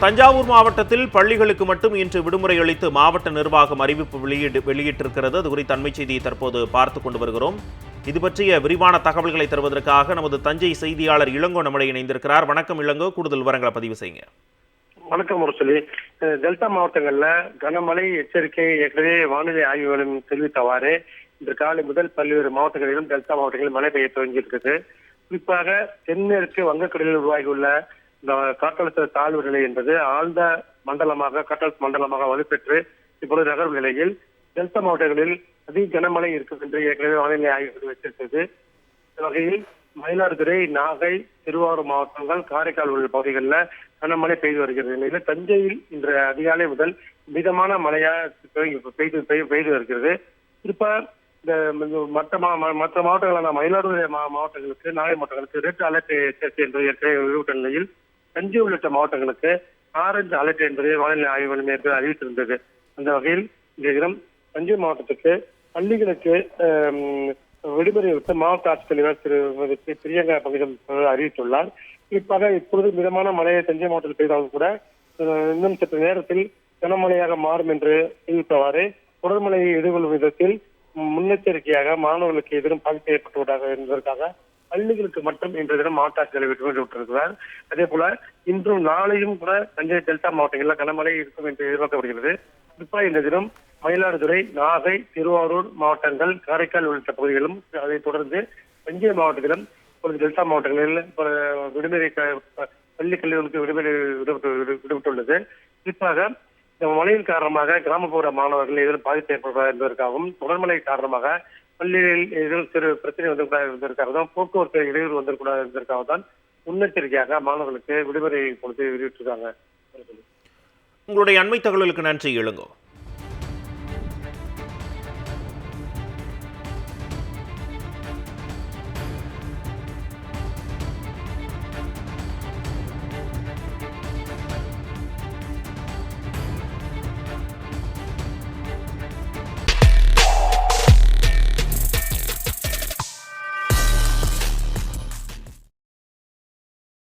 தஞ்சாவூர் மாவட்டத்தில் பள்ளிகளுக்கு மட்டும் இன்று விடுமுறை அளித்து மாவட்ட நிர்வாகம் அறிவிப்பு வெளியீடு வெளியிட்டிருக்கிறது. அது குறித்த அண்மை செய்தியை தற்போது பார்த்து கொண்டு வருகிறோம். இது பற்றிய விரிவான தகவல்களை தருவதற்காக நமது தஞ்சை செய்தியாளர் இளங்கோ நம்முடைய இணைந்திருக்கிறார். வணக்கம் இளங்கோ. கூடுதல் விவரங்களை பதிவு செய்யுங்க. வணக்கம் முரசொலி. அஹ் டெல்டா மாவட்டங்கள்ல கனமழை எச்சரிக்கை ஏற்கனவே வானிலை ஆய்வுகளும் தெரிவித்தவாறு இன்று காலை முதல் பல்வேறு மாவட்டங்களிலும் டெல்டா மாவட்டங்களில் மழை பெய்ய துவங்கியிருக்கிறது குறிப்பாக தென்மேற்கு வங்கக்கடலில் உருவாகியுள்ள இந்த காற்றழுத்த தாழ்வு நிலை என்பது ஆழ்ந்த மண்டலமாக காற்றழுத்த மண்டலமாக வலுப்பெற்று இப்பொழுது நகரும் நிலையில் டெல்டா மாவட்டங்களில் அதிக கனமழை இருக்கும் என்று ஏற்கனவே வானிலை ஆய்வு வச்சிருக்கிறது. இந்த வகையில் மயிலாடுதுறை நாகை திருவாரூர் மாவட்டங்கள் காரைக்கால் உள்ள பகுதிகளில் கனமழை பெய்து வருகிறது. நிலையில் தஞ்சையில் இன்று அதிகாலை முதல் மிதமான மழையா பெய்து பெய்து பெய்து வருகிறது. குறிப்பா இந்த மற்ற மா- ம- மற்ற மாவட்டங்களான மயிலாடுதுறை மா- மாவட்டங்களுக்கு நாகை மாவட்டங்களுக்கு ரெட் அலர்ட் எச்சரிக்கை என்று ஏற்கனவே வெளியிட்ட நிலையில் தஞ்சை உள்ளிட்ட மாவட்டங்களுக்கு ஆரஞ்சு அலர்ட் என்பதை வானிலை ஆய்வு மையம் அறிவித்திருந்தது. அந்த வகையில் இந்த தினம் தஞ்சை மாவட்டத்துக்கு பள்ளிகளுக்கு விடுமுறை விட்டு மாவட்ட ஆட்சித்தலைவர் திரு பிரியங்கா பகுதி அறிவித்துள்ளார். குறிப்பாக இப்பொழுது மிதமான மழையை தஞ்சை மாவட்டத்தில் பெய்தாலும் கூட அஹ், இன்னும் சற்று நேரத்தில் கனமழையாக மாறும் என்று தெரிவித்தவாறு தொடர்மழையை எதிர்கொள்ளும் விதத்தில் முன்னெச்சரிக்கையாக மாணவர்களுக்கு எதிரும் பாதிப்பு ஏற்பட்டுள்ளதாக என்பதற்காக பள்ளிகளுக்கு மட்டும் இன்றைய தினம் மாவட்ட ஆட்சியர் விட்டிருக்கிறார் அதே போல இன்றும் நாளையும் கூட தஞ்சை டெல்டா மாவட்டங்களில் கனமழை இருக்கும் என்று எதிர்பார்க்கப்படுகிறது. குறிப்பாக இந்த தினம் மயிலாடுதுறை நாகை திருவாரூர் மாவட்டங்கள் காரைக்கால் உள்ளிட்ட பகுதிகளும் அதைத் தொடர்ந்து தஞ்சை மாவட்டத்திலும் இப்பொழுது டெல்டா மாவட்டங்களில் விடுமுறை க- பள்ளி கல்லூரிகளுக்கு விடுமுறை விடு- விடுவிட்டுள்ளது குறிப்பாக இந்த மழையின் காரணமாக கிராமப்புற மாணவர்கள் எதிரும் பாதிப்பு ஏற்படுவதா என்பதற்காகவும் தொடர்மழை காரணமாக பள்ளியில் எதிரும் சிறு பிரச்சனை வந்திருக்கூடாது இருந்திருக்காக தான் போக்குவரத்து இடையூறு வந்திருக்கூடாது இருந்திருக்காக தான் முன்னெச்சரிக்கையாக மாணவர்களுக்கு விடுமுறை பொழுது வெளியிட்டிருக்காங்க. உங்களுடைய அண்மை தகவலுக்கு நன்றி எழுங்கோ.